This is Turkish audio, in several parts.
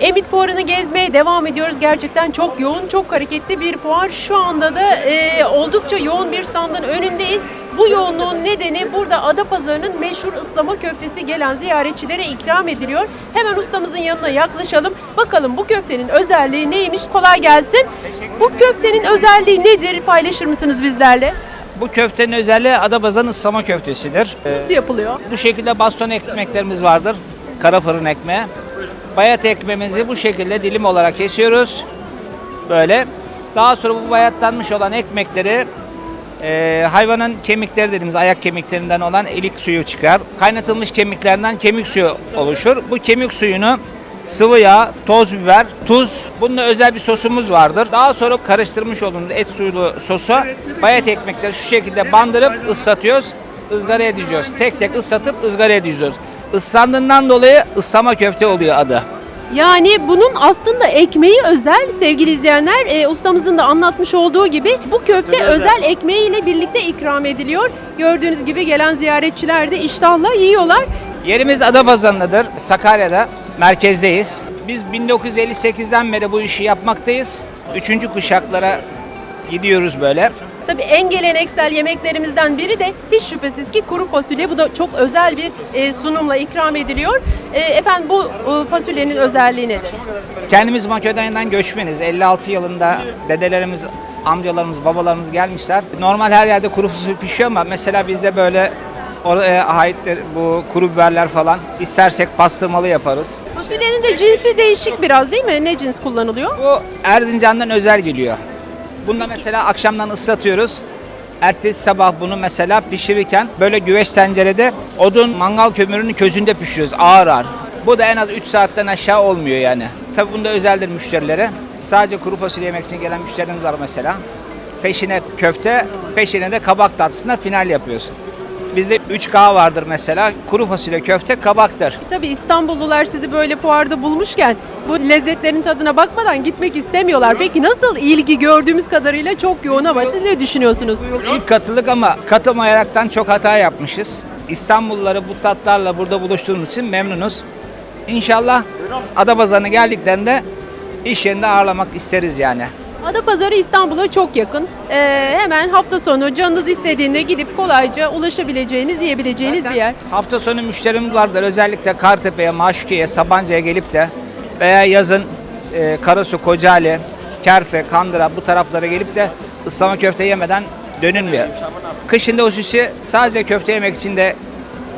Emit Fuarı'nı gezmeye devam ediyoruz. Gerçekten çok yoğun, çok hareketli bir fuar. Şu anda da e, oldukça yoğun bir standın önündeyiz. Bu yoğunluğun nedeni burada Adapazarı'nın meşhur ıslama köftesi gelen ziyaretçilere ikram ediliyor. Hemen ustamızın yanına yaklaşalım. Bakalım bu köftenin özelliği neymiş? Kolay gelsin. Bu köftenin özelliği nedir? Paylaşır mısınız bizlerle? Bu köftenin özelliği Adapazarı'nın ıslama köftesidir. Nasıl yapılıyor? bu şekilde baston ekmeklerimiz vardır. Kara fırın ekmeği. Bayat ekmeğimizi bu şekilde dilim olarak kesiyoruz. Böyle. Daha sonra bu bayatlanmış olan ekmekleri e, hayvanın kemikleri dediğimiz ayak kemiklerinden olan ilik suyu çıkar. Kaynatılmış kemiklerden kemik suyu oluşur. Bu kemik suyunu sıvı yağ, toz biber, tuz, bununla özel bir sosumuz vardır. Daha sonra karıştırmış olduğumuz et suyulu sosu bayat ekmekleri şu şekilde bandırıp ıslatıyoruz. ızgara edeceğiz. Tek tek ıslatıp ızgara edeceğiz. Islandığından dolayı ıslama köfte oluyor adı. Yani bunun aslında ekmeği özel sevgili izleyenler e, ustamızın da anlatmış olduğu gibi bu köfte özel ekmeğiyle birlikte ikram ediliyor. Gördüğünüz gibi gelen ziyaretçiler de iştahla yiyorlar. Yerimiz Adapazarı'ndadır. Sakarya'da. Merkezdeyiz. Biz 1958'den beri bu işi yapmaktayız. Üçüncü kuşaklara gidiyoruz böyle. Tabii en geleneksel yemeklerimizden biri de hiç şüphesiz ki kuru fasulye. Bu da çok özel bir e, sunumla ikram ediliyor. E, efendim bu e, fasulyenin özelliği nedir? Kendimiz Makedonya'dan göçmeniz. 56 yılında dedelerimiz, amcalarımız, babalarımız gelmişler. Normal her yerde kuru fasulye pişiyor ama mesela bizde böyle oraya aittir bu kuru biberler falan. İstersek pastırmalı yaparız. Fasulyenin de cinsi değişik biraz değil mi? Ne cins kullanılıyor? Bu Erzincan'dan özel geliyor. Bunda mesela akşamdan ıslatıyoruz. Ertesi sabah bunu mesela pişirirken böyle güveç tencerede odun mangal kömürünün közünde pişiriyoruz ağır ağır. Bu da en az 3 saatten aşağı olmuyor yani. Tabi bunda özeldir müşterilere. Sadece kuru fasulye yemek için gelen müşterimiz var mesela. Peşine köfte, peşine de kabak tatlısına final yapıyoruz. Bizde 3K vardır mesela. Kuru fasulye köfte kabaktır. Tabii İstanbullular sizi böyle fuarda bulmuşken bu lezzetlerin tadına bakmadan gitmek istemiyorlar. Peki nasıl ilgi gördüğümüz kadarıyla çok yoğun ama siz ne düşünüyorsunuz? İlk katıldık ama katılmayaraktan çok hata yapmışız. İstanbulluları bu tatlarla burada buluştuğumuz için memnunuz. İnşallah Adapazarı'na geldiklerinde iş yerinde ağırlamak isteriz yani. Adapazarı İstanbul'a çok yakın. Ee, hemen hafta sonu canınız istediğinde gidip kolayca ulaşabileceğiniz, yiyebileceğiniz bir yer. Hafta sonu müşterimiz vardır. Özellikle Kartepe'ye, Maşuki'ye, Sabancı'ya gelip de veya yazın e, Karasu, Kocaeli, Kerfe, Kandıra bu taraflara gelip de ıslama köfte yemeden dönülmüyor. Kışında hususi sadece köfte yemek için de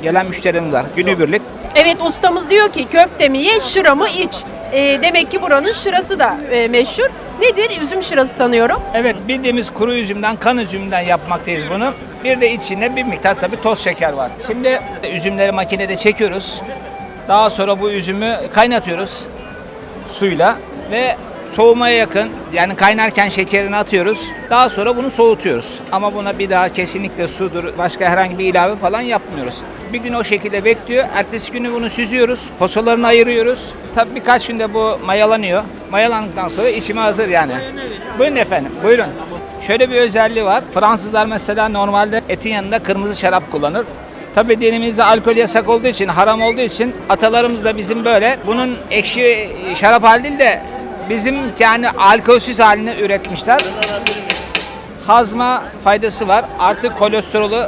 gelen müşterimiz var. Günübirlik. Evet ustamız diyor ki köftemi ye, şıramı iç. Ee, demek ki buranın şırası da e, meşhur. Nedir? Üzüm şırası sanıyorum. Evet bildiğimiz kuru üzümden, kan üzümünden yapmaktayız bunu. Bir de içinde bir miktar tabii toz şeker var. Şimdi üzümleri makinede çekiyoruz. Daha sonra bu üzümü kaynatıyoruz suyla ve soğumaya yakın yani kaynarken şekerini atıyoruz. Daha sonra bunu soğutuyoruz. Ama buna bir daha kesinlikle sudur, başka herhangi bir ilave falan yapmıyoruz. Bir gün o şekilde bekliyor. Ertesi günü bunu süzüyoruz. Posalarını ayırıyoruz. Tabii birkaç günde bu mayalanıyor. Mayalandıktan sonra içime hazır yani. Buyurun efendim, buyurun. Şöyle bir özelliği var. Fransızlar mesela normalde etin yanında kırmızı şarap kullanır. Tabii dinimizde alkol yasak olduğu için, haram olduğu için atalarımız da bizim böyle bunun ekşi şarap hali değil de bizim yani alkolsüz halini üretmişler. Hazma faydası var. Artık kolesterolü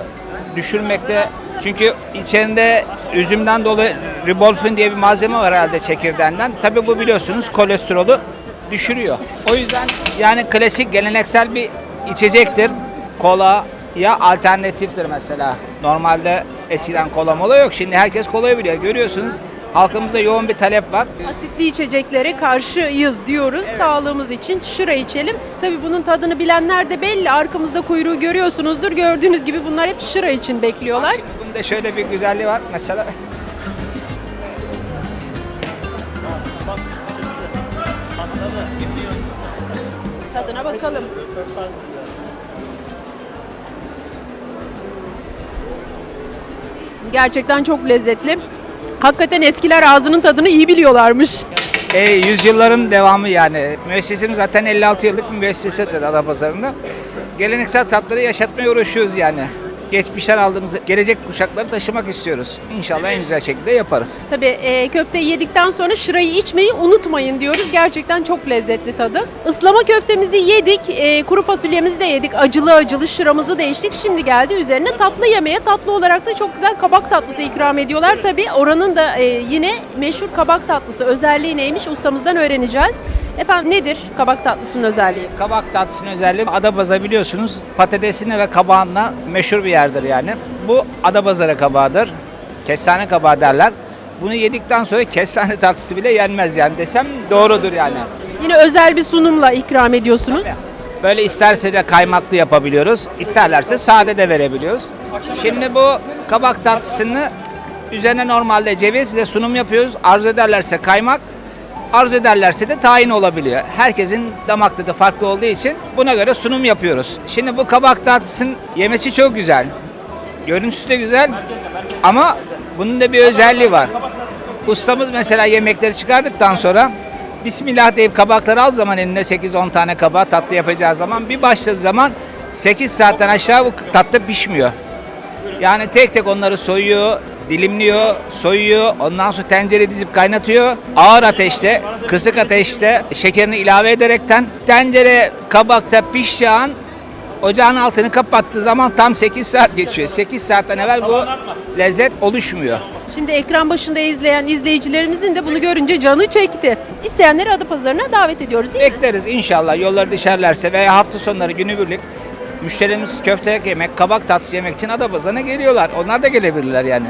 düşürmekte. Çünkü içerisinde üzümden dolayı ribolfin diye bir malzeme var herhalde çekirdeğinden. Tabii bu biliyorsunuz kolesterolü düşürüyor. O yüzden yani klasik geleneksel bir içecektir. Kola ya alternatiftir mesela. Normalde eskiden kola mola yok. Şimdi herkes kolayı biliyor. Görüyorsunuz halkımızda yoğun bir talep var. Asitli içeceklere karşıyız diyoruz. Sağlığımız için şıra içelim. Tabii bunun tadını bilenler de belli. Arkamızda kuyruğu görüyorsunuzdur. Gördüğünüz gibi bunlar hep şıra için bekliyorlar. Bunda şöyle bir güzelliği var. Mesela Tadına bakalım. Gerçekten çok lezzetli. Hakikaten eskiler ağzının tadını iyi biliyorlarmış. E, yüzyılların devamı yani. Müessesemiz zaten 56 yıllık bir müessesedir Adapazarı'nda. Geleneksel tatları yaşatmaya uğraşıyoruz yani. Geçmişten aldığımız gelecek kuşakları taşımak istiyoruz. İnşallah en güzel şekilde yaparız. Tabii e, köfteyi yedikten sonra şırayı içmeyi unutmayın diyoruz. Gerçekten çok lezzetli tadı. Islama köftemizi yedik, e, kuru fasulyemizi de yedik. Acılı acılı şıramızı da içtik. Şimdi geldi üzerine tatlı yemeğe. Tatlı olarak da çok güzel kabak tatlısı ikram ediyorlar. Tabii oranın da e, yine meşhur kabak tatlısı özelliği neymiş ustamızdan öğreneceğiz. Efendim nedir kabak tatlısının özelliği? Kabak tatlısının özelliği Adapazarı biliyorsunuz patatesine ve kabağınla meşhur bir yerdir yani. Bu Adapazarı kabağıdır. Kestane kabağı derler. Bunu yedikten sonra kestane tatlısı bile yenmez yani desem doğrudur yani. Yine özel bir sunumla ikram ediyorsunuz. Böyle isterse de kaymaklı yapabiliyoruz. isterlerse sade de verebiliyoruz. Şimdi bu kabak tatlısını üzerine normalde cevizle sunum yapıyoruz. Arzu ederlerse kaymak, arzu ederlerse de tahin olabiliyor. Herkesin damak tadı farklı olduğu için buna göre sunum yapıyoruz. Şimdi bu kabak tatlısının yemesi çok güzel. Görüntüsü de güzel ama bunun da bir özelliği var. Ustamız mesela yemekleri çıkardıktan sonra Bismillah deyip kabakları al zaman eline 8-10 tane kabağı tatlı yapacağı zaman bir başladığı zaman 8 saatten aşağı bu tatlı pişmiyor. Yani tek tek onları soyuyor, dilimliyor, soyuyor. Ondan sonra tencere dizip kaynatıyor. Ağır ateşte, kısık ateşte şekerini ilave ederekten tencere kabakta pişeceği an ocağın altını kapattığı zaman tam 8 saat geçiyor. 8 saatten evvel bu lezzet oluşmuyor. Şimdi ekran başında izleyen izleyicilerimizin de bunu görünce canı çekti. İsteyenleri Adapazarı'na davet ediyoruz değil mi? Bekleriz inşallah yolları düşerlerse veya hafta sonları günübirlik müşterimiz köfte yemek, kabak tatlısı yemek için Adapazarı'na geliyorlar. Onlar da gelebilirler yani.